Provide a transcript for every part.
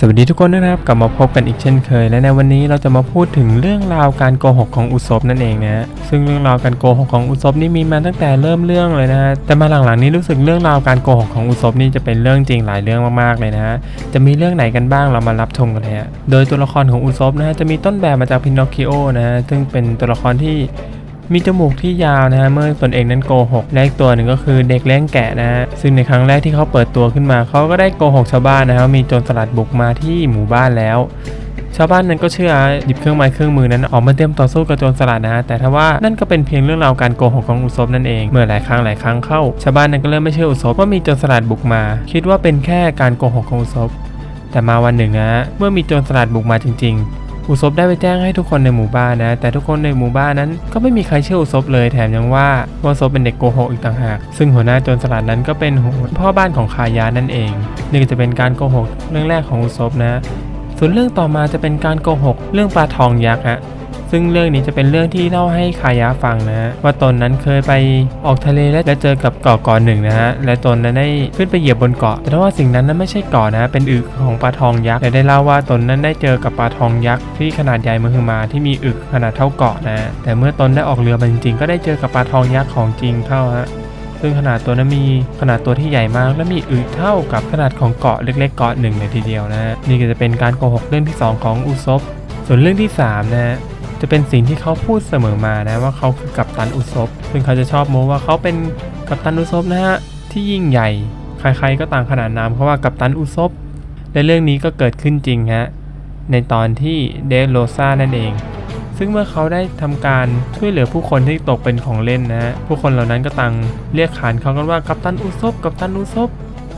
สวัสดีทุกคนนะครับ กลับมาพบกันอีกเช่นเคย และในวันนี้เราจะมาพูดถึงเรื่องราวการโกหกของอุศบนั่นเองนะซึ่งเรื่องราวการโกหกของอุศบนี่มีมาตั้งแต่เริ่มเรื่องเลยนะฮะแต่มาหลังๆนี้รู้สึกเรื่องราวการโกหกของอุศบนี่จะเป็นเรื่องจริงหลายเรื่องมากๆเลยนะจะมีเรื่องไหนกันบ้างเรามารับชมกันเลยฮะโดยตัวละครของอุศบนะฮะจะมีต้นแบบมาจากพินอคคิโอนะฮะซึ่งเป็นตัวละครที่ มีจมูกที่ยาวนะฮะเมื่อตนเองนั้นโกหกและอีกตัวหนึ่งก็คือเด็กเลี้ยงแกะนะฮะซึ่งในครั้งแรกที่เขาเปิดตัวขึ้นมาเขาก็ได้โกหกชาวบ้านนะฮะว่ามีโจรสลัดบุกมาที่หมู่บ้านแล้วชาวบ้านนั้นก็เชื่อหยิบเครื่องไม้เครื่องมือนั้นออกมาเตรียมต่อสู้กับโจรสลัดนะฮะแต่ถ้าว่านั่นก็เป็นเพียงเรื่องราวการโกหกของอุศบนั่นเองเมื่อหลายครั้งหลายครั้งเข้า ชาวบ้านนั้นก็เริ่มไม่เชื่ออุศบว่ามีโจรสลัดบุกมา คิดว่าเป็นแค่การโกหกของอุศบแต่มาวันหนึ่งนะฮะเมื่อมีโจรสลัดบุกมาจริง ๆ อุศบได้ไปแจ้งให้ทุกคนในหมู่บ้านนะ แต่ทุกคนในหมู่บ้านนั้นก็ไม่มีใครเชื่ออุศบเลยแถมยังว่าว่าอุศบเป็นเด็กโกหกอีกต่างหาก ซึ่งหัวหน้าโจรสลัดนั้นก็เป็นหพ่อบ้านของคายานั่นเอง นี่ก็จะเป็นการโกหกเรื่องแรกของอุศบนะ ส่วนเรื่องต่อมาจะเป็นการโกหก เรื่องปลาทองยักษ์ฮะ ซึ่งเรื่องนี้จะเป็นเรื่องที่เล่าให้คายะฟังนะฮะว่าตนนั้นเคยไปออกทะเลและเจอกับเกาะเกาะหนึ่งนะฮะและตนนั้นได้ขึ้นไปเหยียบบนเกาะ แต่ว่าสิ่งนั้นนั้นไม่ใช่เกาะนะเป็นอึของปลาทองยักษ์และได้เล่าว่าตนนั้นได้เจอกับปลาทองยักษ์ที่ขนาดใหญ่มหึมาที่มีอึขนาดเท่าเกาะนะแต่เมื่อตนได้ออกเรือมาจริงๆ ก็ได้เจอกับปลาทองยักษ์ของจริงเข้าฮะซึ่งขนาดตัวนั้นมีขนาดตัวที่ใหญ่มากและมีอึเท่ากับขนาดของเกาะเล็กๆเกาะหนึ่งเลยทีเดียวนะนี่ก็จะเป็นการโกหกเรื่องที่ 2 ของอุซบส่วนเรื่องที่3นะ จะเป็นสิ่งที่เขาพูดเสมอมานะว่าเขาคือกัปตันอุซบซึ่งเขาจะชอบโม้ว่าเขาเป็นกัปตันอุซบนะฮะที่ยิ่งใหญ่ ใครๆก็ต่างขนานนามเขาว่ากัปตันอุซบและเรื่องนี้ก็เกิดขึ้นจริงฮะในตอนที่เดโรซานั่นเอง ซึ่งเมื่อเขาได้ทำการช่วยเหลือผู้คนที่ตกเป็นของเล่นนะฮะผู้คนเหล่านั้นก็ต่างเรียกขานเขากันว่ากัปตันอุซบกัปตันอุซบ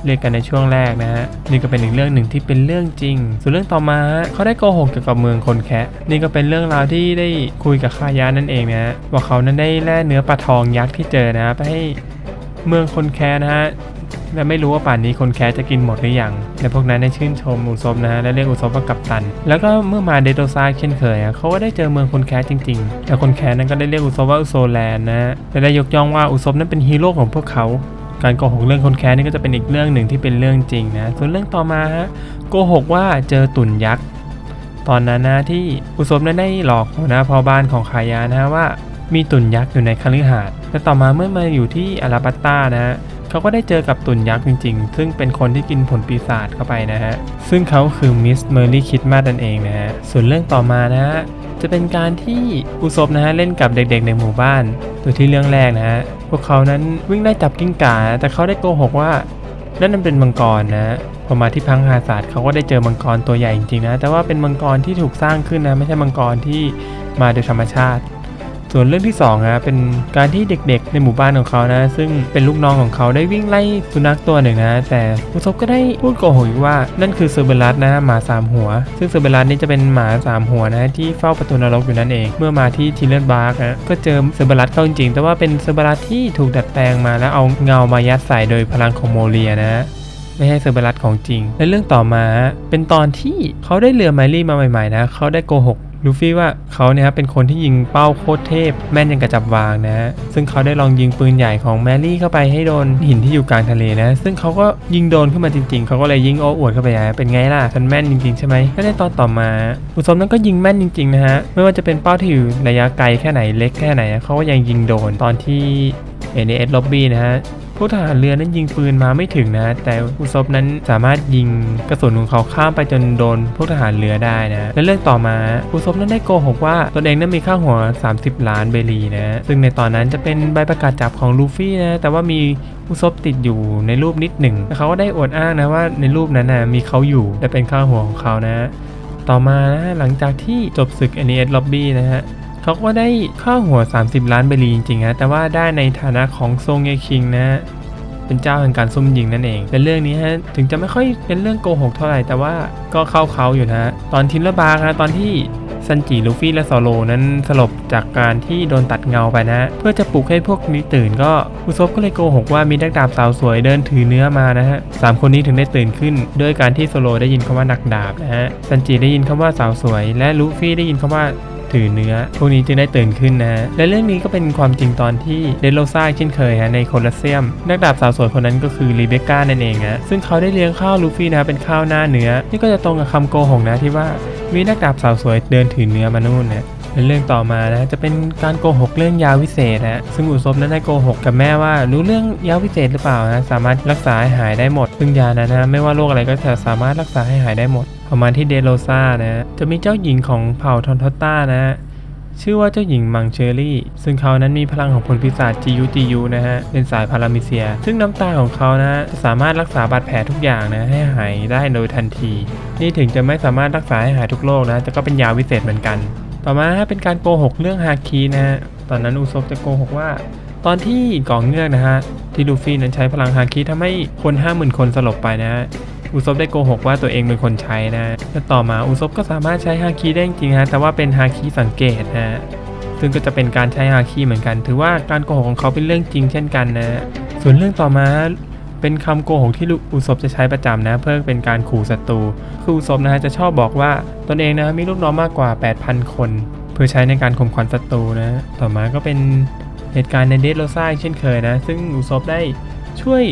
เรียกกันในช่วงแรกนะฮะนี่ก็เป็นอีกเรื่องหนึ่งที่เป็นเรื่องจริง ส่วนเรื่องต่อมาฮะเขาได้โกหกเกี่ยวกับเมืองคนแคะนี่ก็เป็นเรื่องราวที่ได้คุยกับคายานั่นเองนะฮะว่าเขานั้นได้แล่เนื้อปลาทองยักษ์ที่เจอนะฮะไปให้เมืองคนแคะนะฮะและไม่รู้ว่าป่านนี้คนแคสจะกินหมดหรือยัง และพวกนั้นได้ชื่นชมอุซบนะฮะ และเรียกอุซบว่ากัปตัน แล้วก็เมื่อมาเดโตซาเช่นเคยเขาก็ได้เจอเมืองคนแคสจริงๆ แต่คนแคสนั้นก็ได้เรียกอุซบว่าอุโซแลนนะฮะ และได้ยกย่องว่าอุซบนั้นเป็นฮีโร่ของพวกเขา การโกหกเรื่องคนแคสนี่ก็จะเป็นอีกเรื่องหนึ่งที่เป็นเรื่องจริงนะ ส่วนเรื่องต่อมาฮะโกหกว่าเจอตุ่นยักษ์ตอนนั้นนะที่อุศบนั้นได้หลอกหัวหน้าพ่อบ้านของขายานะว่ามีตุ่นยักษ์อยู่ในคฤหาสน์และต่อมาเมื่อมาอยู่ที่อาราบัตตานะฮะเขาก็ได้เจอกับตุ่นยักษ์จริงๆ ซึ่งเป็นคนที่กินผลปีศาจเข้าไปนะฮะ ซึ่งเขาคือมิสเมอร์ลี่คิดมานั่นเองนะฮะ ส่วนเรื่องต่อมานะฮะ จะเป็นการที่อุศบนะฮะเล่นกับเด็กๆในหมู่บ้าน โดยที่เรื่องแรกนะฮะพวกเขานั้นวิ่งได้จับกิ้งก่าแต่เขาได้โกหกว่านั่นมันเป็นมังกรนะพอมาที่พังหาศาสตร์เขาก็ได้เจอมังกรตัวใหญ่จริงๆนะ แต่ว่าเป็นมังกรที่ถูกสร้างขึ้นนะ ไม่ใช่มังกรที่มาโดยธรรมชาติ ส่วนเรื่องที่2นะเป็นการที่เด็กๆ ในหมู่บ้านของเขานะ ซึ่งเป็นลูกน้องของเขาได้วิ่งไล่สุนัขตัวหนึ่งนะแต่ผู้ซบก็ได้พูดโกหกว่านั่นคือเซอร์เบรัสนะหมาสามหัว ซึ่งเซอร์เบรัสนี่จะเป็นหมาสามหัวนะที่เฝ้าประตูนรกอยู่นั่นเอง เมื่อมาที่ทิลเลนบาร์กนะก็เจอเซอร์เบรัสเข้าจริง แต่ว่าเป็นเซอร์เบรัสที่ถูกดัดแปลงมาแล้วเอาเงามายัดใส่โดยพลังของโมเรียนะไม่ใช่เซอร์เบรัสของจริง และเรื่องต่อมาเป็นตอนที่เขาได้เรือไมลี่มาใหม่ๆนะ เขาได้โกหก ลูฟี่ว่าเขาเนี่ยครับเป็นคนที่ยิงเป้าโคตรเทพ แม่นยังกระจับวางนะ ซึ่งเขาได้ลองยิงปืนใหญ่ของแมรี่เข้าไปให้โดนหินที่อยู่กลางทะเลนะ ซึ่งเขาก็ยิงโดนขึ้นมาจริงๆ เขาก็เลยยิงโอ้อวดเข้าไปนะเป็นไงล่ะฉันแม่นจริงๆใช่ไหมก็ในตอนต่อมาอุซมนั้นก็ยิงแม่นจริงๆนะฮะไม่ว่าจะเป็นเป้าที่อยู่ระยะไกลแค่ไหนเล็กแค่ไหนเขาก็ยังยิงโดนตอนที่เอเนสล็อบบี้นะ ฮะผู้ทหารเรือนั้นยิงปืนมาไม่ถึงนะ แต่อุซบนั้นสามารถยิงกระสุนของเขาข้ามไปจนโดนผู้ทหารเรือได้นะและเรื่องต่อมาอุซบนั้นได้โกหกว่าตนเองนั้นมีค่าหัว 30 ล้านเบรีนะซึ่งในตอนนั้นจะเป็นใบประกาศจับของลูฟี่นะแต่ว่ามีอุซบติดอยู่ในรูปนิดหนึ่งเขาก็ได้อวดอ้างนะว่าในรูปนั้นนะมีเขาอยู่และเป็นค่าหัวของเขานะ ต่อมานะหลังจากที่จบศึก n อ s Lobby นะฮะ เขาก็ได้ค่าหัว 30 ล้านเบรีจริงๆนะแต่ว่าได้ในฐานะของทรงเยคิงนะเป็นเจ้าแห่งการซุ่มยิงนั่นเองแต่เรื่องนี้ฮะถึงจะไม่ค่อยเป็นเรื่องโกหกเท่าไหร่แต่ว่าก็เข้าเขาอยู่นะฮะตอนทินละบาร์นะตอนที่ซันจิลูฟี่และซอโลนั้นสลบจากการที่โดนตัดเงาไปนะ เพื่อจะปลุกให้พวกนี้ตื่นก็อุซบก็เลยโกหกว่ามีนักดาบสาวสวยเดินถือเนื้อมานะฮะสามคนนี้ถึงได้ตื่นขึ้น ด้วยการที่โซโลได้ยินคำว่านักดาบนะฮะซันจิได้ยินคำว่าสาวสวย และลูฟี่ได้ยินคำว่า ถือเนื้อ พวกนี้จึงได้ตื่นขึ้นนะฮะ และเรื่องนี้ก็เป็นความจริงตอนที่เดโลซ่าเช่นเคยฮะในโคลอสเซียม นักดาบสาวสวยคนนั้นก็คือรีเบคก้านั่นเองฮะ ซึ่งเขาได้เลี้ยงข้าวลูฟี่นะเป็นข้าวหน้าเนื้อ นี่ก็จะตรงกับคำโกหกนะที่ว่ามีนักดาบสาวสวยเดินถือเนื้อมานู่นนะ และเรื่องต่อมานะจะเป็นการโกหกเรื่องยาวิเศษนะซึ่งอุศบนั้นได้โกหกกับแม่ว่ารู้เรื่องยาวิเศษหรือเปล่านะสามารถรักษาให้หายได้หมด ซึ่งยานั้นนะไม่ว่าโรคอะไรก็จะสามารถรักษาให้หายได้หมดพอมาที่เดโลซานะจะมีเจ้าหญิงของเผ่าทอนทอตต้านะชื่อว่าเจ้าหญิงมังเชอรี่ ซึ่งเขานั้นมีพลังของพลปีศาจจิยุจิยุนะฮะ เป็นสายพารามิเซีย ซึ่งน้ำตาของเขานะจะสามารถรักษาบาดแผลทุกอย่างนะให้หายได้โดยทันที นี่ถึงจะไม่สามารถรักษาให้หายทุกโรคนะ แต่ก็เป็นยาวิเศษเหมือนกัน ต่อมาเป็นการโกหกเรื่องฮาคินะฮะ ตอนนั้นอุซบจะโกหกว่า ตอนที่ก่อเงือกนะฮะ ที่ลูฟี่นั้นใช้พลังฮาคิทำให้คนห้าหมื่นคนสลบไปนะฮะ อุซบได้โกหกว่าตัวเองเป็นคนใช้นะและต่อมาอุซบก็สามารถใช้ฮาคิได้จริงฮะ แต่ว่าเป็นฮาคิสังเกตนะฮะ ซึ่งก็จะเป็นการใช้ฮาคิเหมือนกัน ถือว่าการโกหกของเขาเป็นเรื่องจริงเช่นกันนะ ส่วนเรื่องต่อมา เป็นคำโกหกที่อุศบจะใช้ประจำนะ เพื่อเป็นการขู่ศัตรูคืออุศบนะฮะจะชอบบอกว่าตนเองนะมีลูกน้องมากกว่า 8,000 คน เพื่อใช้ในการข่มขวัญศัตรูนะต่อมาก็เป็นเหตุการณ์ในเดดโรซ่าเช่นเคยนะ ซึ่งอุศบได้ช่วย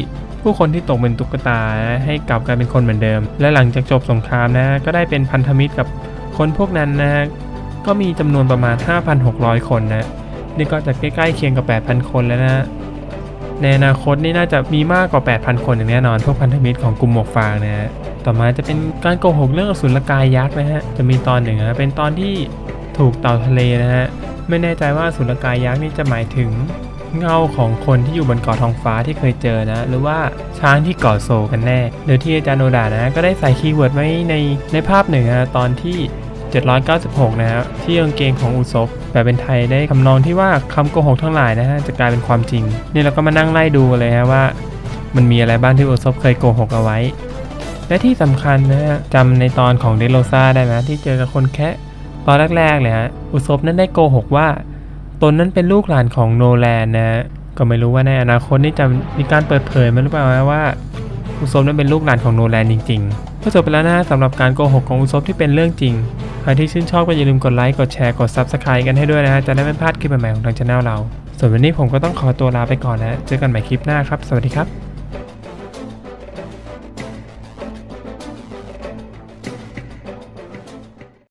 ผู้คนที่ตกเป็นตุ๊กตานะให้กลับกลายเป็นคนเหมือนเดิม และหลังจากจบสงครามนะก็ได้เป็นพันธมิตรกับคนพวกนั้นนะก็มีจำนวนประมาณ 5,600 คนนะนี่ก็จะใกล้ๆเคียงกับ 8,000 คนแล้วนะ ในอนาคตนี่น่าจะมีมากกว่า 8,000 คนอย่างแน่นอน พวกพันธมิตรของกลุ่มหมวกฟางนะฮะ ต่อมาจะเป็นการโกหกเรื่องอสุรกายยักษ์นะฮะ จะมีตอนหนึ่งนะเป็นตอนที่ถูกเต่าทะเลนะฮะ ไม่แน่ใจว่าอสุรกายยักษ์นี่จะหมายถึงเงาของคนที่อยู่บนเกาะทองฟ้าที่เคยเจอนะ หรือว่าช้างที่เกาะโซกันแน่โดยที่อาจารย์โนดานะก็ได้ใส่คีย์เวิร์ดไว้ในในภาพหนึ่งนะตอนที่ 796 นะครับที่กางเกงของอุศบแปลเป็นไทยได้คำนองที่ว่าคำโกหกทั้งหลายนะฮะจะกลายเป็นความจริง นี่เราก็มานั่งไล่ดูกันเลยฮะว่า มันมีอะไรบ้างที่อุศบเคยโกหกเอาไว้ และที่สำคัญนะฮะจำในตอนของเดโลซาได้ไหมที่เจอกับคนแคะตอนแรกๆเลยฮะอุศบนั้นได้โกหกว่าตนนั้นเป็นลูกหลานของโนแลนนะก็ไม่รู้ว่าในอนาคตนี่จะมีการเปิดเผยมันหรือเปล่าว่าอุศบนั้นเป็นลูกหลานของโนแลนจริงๆก็จบไปแล้วนะสำหรับการโกหกของอุศบที่เป็นเรื่องจริง ใครที่ชื่นชอบก็อย่าลืมกดไลค์กดแชร์กด Subscribe กันให้ด้วยนะฮะจะได้ไม่พลาดคลิปใหม่ๆของทางช anel เรา ส่วนวันนี้ผมก็ต้องขอตัวลาไปก่อนนะเจอกันใหม่คลิปหน้าครับ สวัสดีครับ